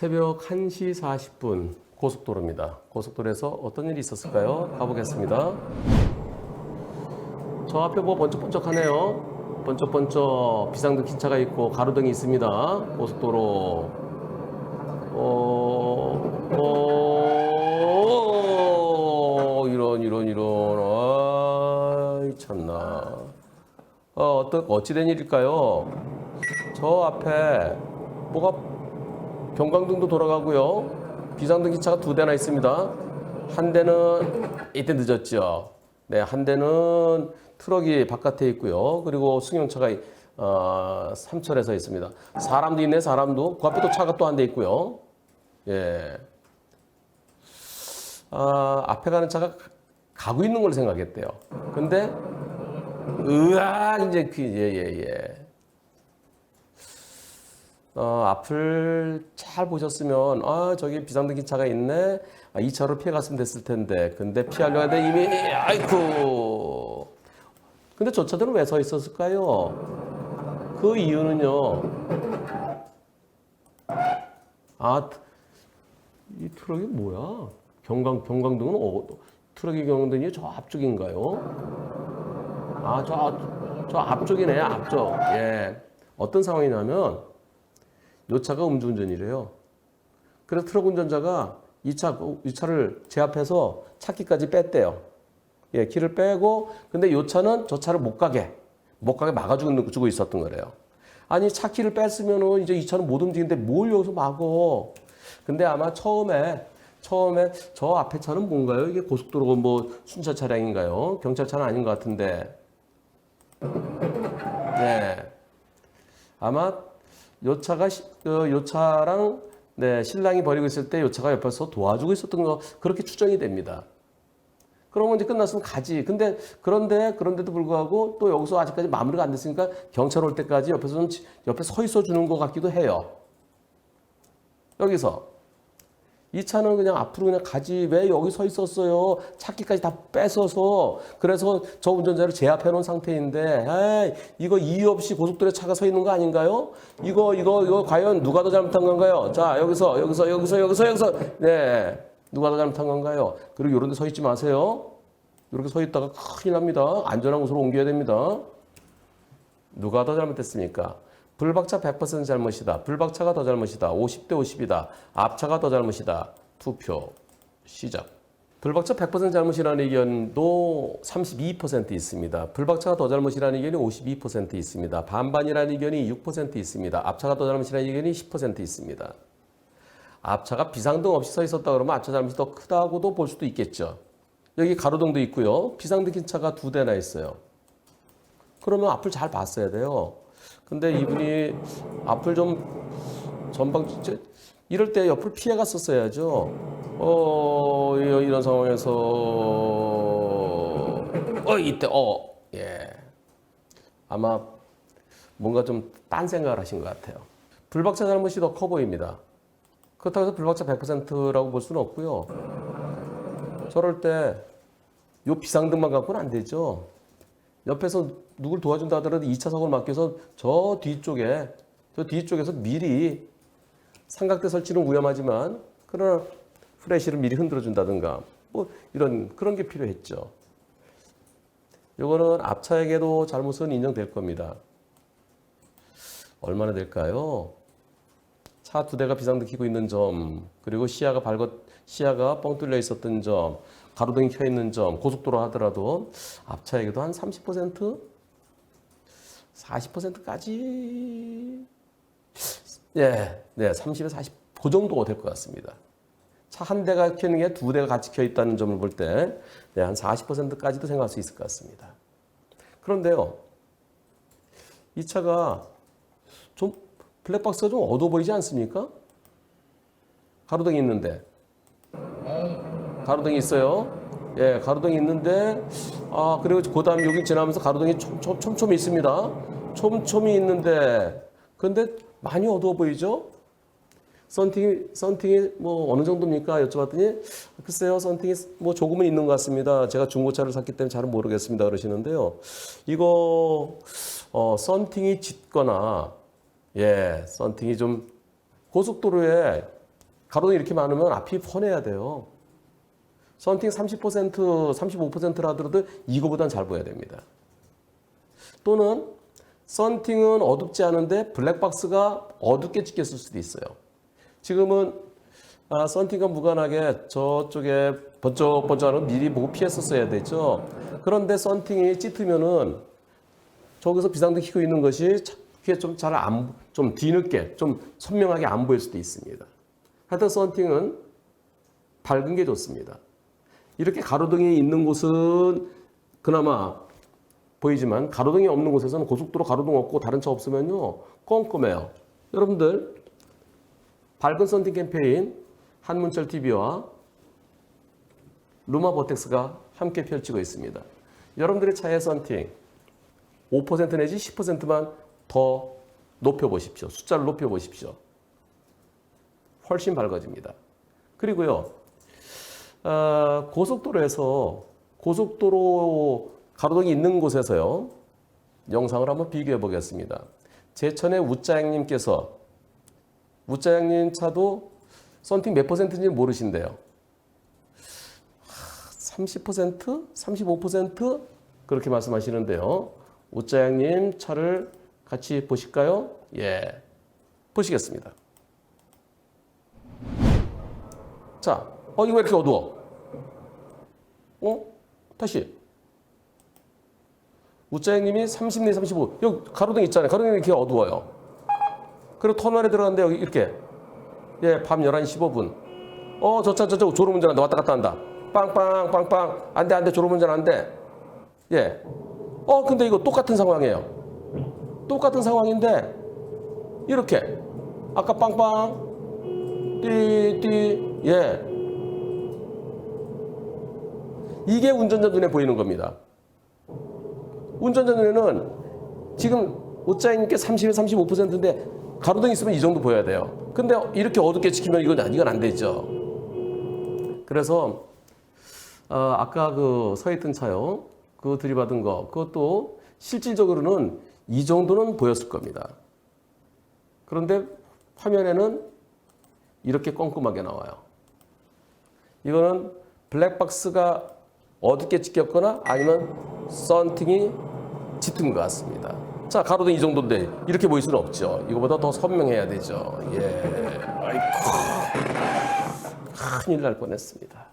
새벽 1시 40분 고속도로입니다. 고속도로에서 어떤 일이 있었을까요? 가보겠습니다. 저 앞에 뭐 번쩍번쩍하네요. 번쩍번쩍 비상등 기차가 있고 가로등이 있습니다. 고속도로. 어, 어, 이런 이런 이런. 아이 참나. 어, 어떤 어찌된 일일까요? 저 앞에 뭐가 경광등도 돌아가고요. 비상등 기차가 두 대나 있습니다. 한 대는 이때 늦었죠. 네, 한 대는 트럭이 바깥에 있고요. 그리고 승용차가 어, 삼철에서 있습니다. 사람도 있네, 사람도. 그 앞에 또 차가 또 한 대 있고요. 예. 아, 앞에 가는 차가 가- 가고 있는 걸 생각했대요. 근데 으아 이제 그 예예 예. 어, 앞을 잘 보셨으면 아 저기 비상등 기차가 있네 아, 2차로 피해갔으면 됐을 텐데 근데 피하려고 하는데 이미 아이쿠 근데 저 차들은 왜 서 있었을까요? 그 이유는요 아 이 트럭이 뭐야? 경광 경광등은 어, 트럭의 경광등이 저 앞쪽인가요? 아, 저, 저 앞쪽이네, 앞쪽. 예. 어떤 상황이냐면, 요 차가 음주운전이래요. 그래서 트럭 운전자가 이 차, 이 차를 제압해서 차키까지 뺐대요. 예, 키를 빼고, 근데 요 차는 저 차를 못 가게, 못 가게 막아주고 주고 있었던 거래요. 아니, 차키를 뺐으면은 이제 이 차는 못 움직이는데 뭘 여기서 막어. 근데 아마 처음에 처음에 저 앞에 차는 뭔가요? 이게 고속도로 뭐 순차 차량인가요? 경찰 차는 아닌 것 같은데. 네. 아마 요 차가 시- 어, 요 차랑 네, 신랑이 버리고 있을 때 요 차가 옆에서 도와주고 있었던 거 그렇게 추정이 됩니다. 그러면 이제 끝났으면 가지. 근데 그런데 그런데도 불구하고 또 여기서 아직까지 마무리가 안 됐으니까 경찰 올 때까지 옆에서 옆에 서 있어 주는 것 같기도 해요. 여기서 이 차는 그냥 앞으로 그냥 가지 왜 여기 서 있었어요? 차키까지 다 뺏어서 그래서 저 운전자를 제압해 놓은 상태인데 에이, 이거 이유 없이 고속도로에 차가 서 있는 거 아닌가요? 이거 이거 이거 과연 누가 더 잘못한 건가요? 자 여기서 여기서 여기서 여기서 여기서 네 누가 더 잘못한 건가요? 그리고 이런 데 서 있지 마세요. 이렇게 서 있다가 큰일 납니다. 안전한 곳으로 옮겨야 됩니다. 누가 더 잘못했습니까? 불박차 100% 잘못이다. 불박차가 더 잘못이다. 50대 50이다. 앞차가 더 잘못이다. 투표 시작. 불박차 100% 잘못이라는 의견도 32% 있습니다. 불박차가 더 잘못이라는 의견이 52% 있습니다. 반반이라는 의견이 6% 있습니다. 앞차가 더 잘못이라는 의견이 10% 있습니다. 앞차가 비상등 없이 서 있었다 그러면 앞차 잘못이 더 크다고도 볼 수도 있겠죠. 여기 가로등도 있고요. 비상등 긴 차가 두 대나 있어요. 그러면 앞을 잘 봤어야 돼요. 근데 이분이 앞을 좀 전방 제- 이럴 때 옆을 피해 갔었어야죠. 어 이- 이런 상황에서 어 이때 어 예. 아마 뭔가 좀 딴 생각을 하신 것 같아요. 불박차 잘못이 더 커 보입니다. 그렇다고 해서 불박차 100%라고 볼 수는 없고요. 저럴 때 요 비상등만 갖고는 안 되죠. 옆에서 누굴 도와준다 하더라도 2차 사고를 막기 위해서 저 뒤쪽에 저 뒤쪽에서 미리 삼각대 설치는 위험하지만 그러나 프레시를 미리 흔들어 준다든가 뭐 이런 그런 게 필요했죠. 이거는 앞차에게도 잘못은 인정될 겁니다. 얼마나 될까요? 차 두 대가 비상등 켜고 있는 점, 그리고 시야가 밝았, 시야가 뻥 뚫려 있었던 점, 가로등이 켜 있는 점, 고속도로 하더라도 앞차에게도 한 30%? 40%까지? 예, 네, 30에서 40, 그 정도가 될 것 같습니다. 차 한 대가 켜는 게 두 대가 같이 켜 있다는 점을 볼 때, 네, 한 40%까지도 생각할 수 있을 것 같습니다. 그런데요, 이 차가 좀 블랙박스가 좀 어두워 보이지 않습니까? 가로등이 있는데 가로등이 있어요. 예, 가로등이 있는데 아 그리고 그 다음 여기 지나면서 가로등이 촘촘, 촘촘히 있습니다. 촘촘히 있는데 근데 많이 어두워 보이죠? 썬팅이 썬팅이 뭐 어느 정도입니까? 여쭤봤더니 글쎄요 썬팅이 뭐 조금은 있는 것 같습니다. 제가 중고차를 샀기 때문에 잘은 모르겠습니다 그러시는데요. 이거 어, 썬팅이 짙거나 예 썬팅이 좀 고속도로에 가로등이 이렇게 많으면 앞이 훤해야 돼요. 썬팅 30% 35%라 하더라도 이거보단 잘 보여야 됩니다. 또는 썬팅은 어둡지 않은데 블랙박스가 어둡게 찍혔을 수도 있어요. 지금은 아, 썬팅과 무관하게 저쪽에 번쩍번쩍하는 미리 보고 피했었어야 되죠. 그런데 썬팅이 짙으면은 저기서 비상등 켜고 있는 것이 그게 좀잘 안, 좀 뒤늦게, 좀 선명하게 안 보일 수도 있습니다. 하여튼 썬팅은 밝은 게 좋습니다. 이렇게 가로등이 있는 곳은 그나마 보이지만 가로등이 없는 곳에서는 고속도로 가로등 없고 다른 차 없으면요 껌껌해요. 여러분들 밝은 썬팅 캠페인 한문철 TV와 루마 버텍스가 함께 펼치고 있습니다. 여러분들의 차의 썬팅 5% 내지 10%만 더 높여 보십시오. 숫자를 높여 보십시오. 훨씬 밝아집니다. 그리고요, 아, 고속도로에서 고속도로 가로등이 있는 곳에서요, 영상을 한번 비교해 보겠습니다. 제천의 우짜양님께서 우짜양님 차도 썬팅 몇 퍼센트인지 모르신대요. 30%? 35%? 그렇게 말씀하시는데요. 우짜양님 차를 같이 보실까요? 예. 보시겠습니다. 자, 어, 이거 왜 이렇게 어두워? 어? 다시. 우짜양님이 30내 35. 여기 가로등 있잖아요. 가로등이 이렇게 어두워요. 그리고 터널에 들어갔는데 여기 이렇게. 예, 밤 11시 15분. 어, 저 차, 저 차, 졸음 운전한다. 왔다 갔다 한다. 빵빵, 빵빵. 안 돼, 안 돼. 졸음 운전 안 돼. 예. 어, 근데 이거 똑같은 상황이에요. 똑같은 상황인데, 이렇게. 아까 빵빵, 띠, 띠, 예. 이게 운전자 눈에 보이는 겁니다. 운전자 눈에는 지금 옷자님께 30에 35%인데 가로등 있으면 이 정도 보여야 돼요. 근데 이렇게 어둡게 지키면 이건 이건 안 되죠. 그래서 어, 아까 그 서 있던 차요. 그 들이받은 거 그것도 실질적으로는 이 정도는 보였을 겁니다. 그런데 화면에는 이렇게 꼼꼼하게 나와요. 이거는 블랙박스가 어둡게 찍혔거나 아니면 썬팅이 짙은 것 같습니다. 자, 가로등 이 정도인데 이렇게 보일 수는 없죠. 이거보다 더 선명해야 되죠. 예. 아이고. 큰일 날 뻔했습니다.